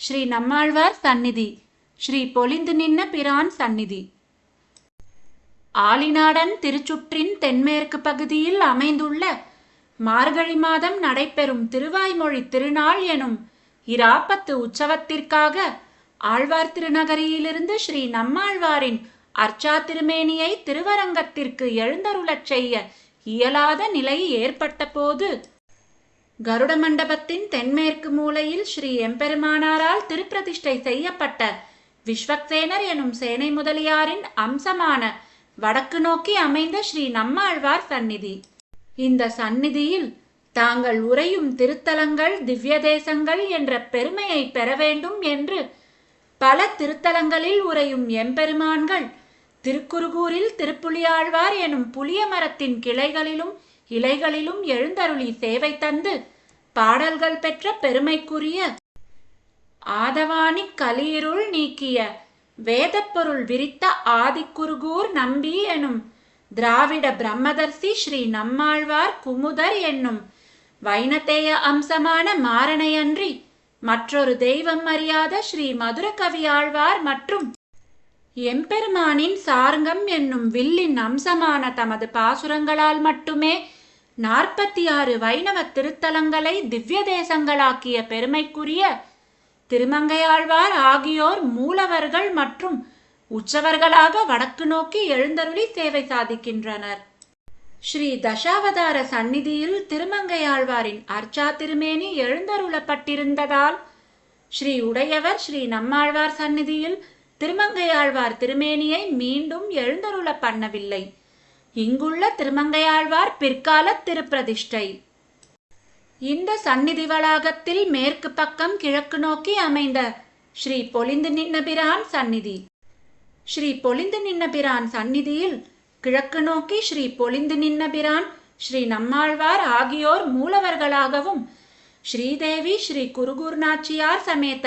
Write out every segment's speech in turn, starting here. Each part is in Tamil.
ஸ்ரீ நம்மாழ்வார் சந்நிதி ஸ்ரீ பொலிந்து நின்ன பிரான் சந்நிதி. ஆலிநாடன் திருச்சுற்றின் தென்மேற்கு பகுதியில் அமைந்துள்ள மார்கழி மாதம் நடைபெறும் திருவாய்மொழி திருநாள் எனும் இராப்பத்து உற்சவத்திற்காக ஆழ்வார் திருநகரியிலிருந்து ஸ்ரீ நம்மாழ்வாரின் அர்ச்சா திருமேனியை திருவரங்கத்திற்கு எழுந்தருளச் செய்ய இயலாத நிலை ஏற்பட்ட போது கருட மண்டபத்தின் தென்மேற்கு மூலையில் ஸ்ரீ எம்பெருமானாரால் திருப்பிரதிஷ்டை செய்யப்பட்ட விஸ்வக்சேனர் எனும் சேனை முதலியாரின் அம்சமான வடக்கு நோக்கி அமைந்த ஸ்ரீ நம்மாழ்வார் சந்நிதி. இந்த சந்நிதியில் தாங்கள் உரையும் திருத்தலங்கள் திவ்ய தேசங்கள் என்ற பெருமையை பெற வேண்டும் என்று பல திருத்தலங்களில் உரையும் எம்பெருமான்கள் திருக்குறுகூரில் திருப்புலியாழ்வார் எனும் புளிய மரத்தின் கிளைகளிலும் இலைகளிலும் எழுந்தருளி சேவை தந்து பாடல்கள் பெற்ற பெருமைக்குரிய ஆதவானி கலியிருள் நீக்கிய வேதப்பொருள் விரித்த ஆதிக்குருகூர் நம்பி எனும் திராவிட பிரம்மதர்சி ஸ்ரீ நம்மாழ்வார் குமுதர் என்னும் வைணத்தேய அம்சமான மாறனையன்றி மற்றொரு தெய்வம் அறியாத ஸ்ரீ மதுரகவியாழ்வார் மற்றும் எம்பெருமானின் சாரங்கம் என்னும் வில்லின் அம்சமான தமது பாசுரங்களால் மட்டுமே நாற்பத்தி ஆறு வைணவ திருத்தலங்களை திவ்ய தேசங்களாக்கிய பெருமைக்குரிய திருமங்கையாழ்வார் ஆகியோர் மூலவர்கள் மற்றும் உற்சவர்களாக வடக்கு நோக்கி எழுந்தருளி சேவை சாதிக்கின்றனர். ஸ்ரீ தசாவதார சந்நிதியில் திருமங்கையாழ்வாரின் அர்ச்சா திருமேனி எழுந்தருளப்பட்டிருந்ததால் ஸ்ரீ உடையவர் ஸ்ரீ நம்மாழ்வார் சந்நிதியில் திருமங்கையாழ்வார் திருமேனியை மீண்டும் எழுந்தருள பண்ணவில்லை. இங்குள்ள திருமங்கையாழ்வார் பிற்கால திருப்பிரதிஷ்டை. இந்த சந்நிதி வளாகத்தில் மேற்கு பக்கம் கிழக்கு நோக்கி அமைந்த ஸ்ரீ பொலிந்து நின்னபிரான் சந்நிதி. ஸ்ரீ பொலிந்து நின்னபிரான் சந்நிதியில் கிழக்கு நோக்கி ஸ்ரீ பொலிந்து நின்னபிரான் ஸ்ரீ நம்மாழ்வார் ஆகியோர் மூலவர்களாகவும் ஸ்ரீதேவி ஸ்ரீ குருகூர் நாச்சியார் சமேத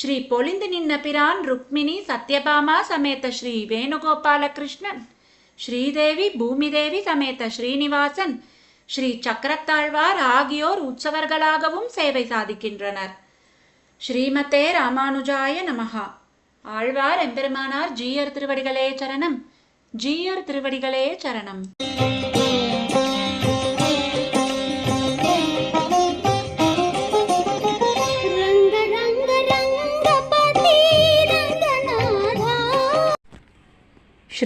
ஸ்ரீ பொலிந்து நின்னபிரான் ருக்மிணி சத்யபாமா சமேத ஸ்ரீ வேணுகோபாலகிருஷ்ணன் ஸ்ரீதேவி பூமிதேவி சமேத ஸ்ரீனிவாசன் ஸ்ரீ சக்கரத்தாழ்வார் ஆகியோர் உற்சவர்களாகவும் சேவை சாதிக்கின்றனர். ஸ்ரீமதே ராமானுஜாய நமஹா. ஆழ்வார் எம்பெருமானார் ஜீயர் திருவடிகளே சரணம். ஜீயர் திருவடிகளே சரணம்.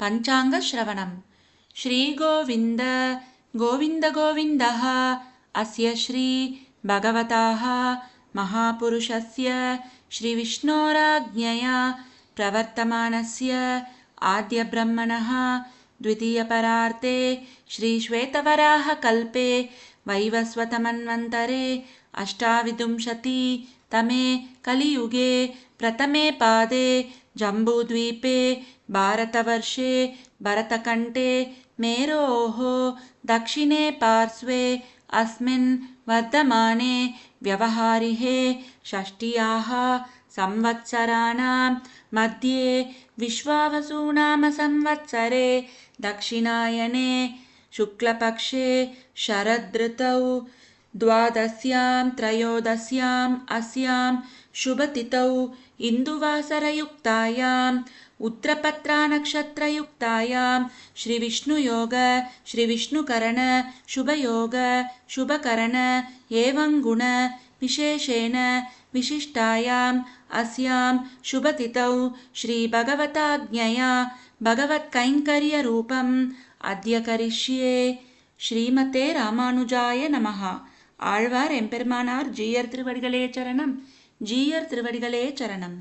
पञ्चाङ्गश्रवणं श्रीगोविन्द गोविन्दगोविन्दः अस्य श्रीभगवताः महापुरुषस्य श्रीविष्णोराज्ञया प्रवर्तमानस्य आद्यब्रह्मणः द्वितीयपरार्ते श्रीश्वेतवराहकल्पे वैवस्वतमन्वन्तरे अष्टाविंशतितमे कलियुगे प्रथमे पादे जम्बूद्वीपे भारतवर्षे भरतकण्ठे मेरोः दक्षिणे पार्श्वे अस्मिन् वर्धमाने व्यवहारिहे षष्ट्याः संवत्सराणां मध्ये विश्वावसुनामसंवत्सरे दक्षिणायने शुक्लपक्षे शरदृतौ द्वादश्यां त्रयोदश्याम् अस्यां शुभतिथौ इन्दुवासरयुक्तायाम् उत्तरपत्रानक्षत्रयुक्तायां श्रीविष्णुयोग श्रीविष्णुकरण शुभयोग शुभकरण एवं गुण विशेषेण विशिष्टायाम् अस्यां शुभतिथौ श्रीभगवताज्ञया भगवत्कैङ्कर्यरूपम् अद्य करिष्ये ஸ்ரீமதே ராமானுஜாய நமஹ ஆழ்வார் எம்பெருமானார் ஜீயர் திருவடிகளே சரணம் ஜீயர் திருவடிகளே சரணம்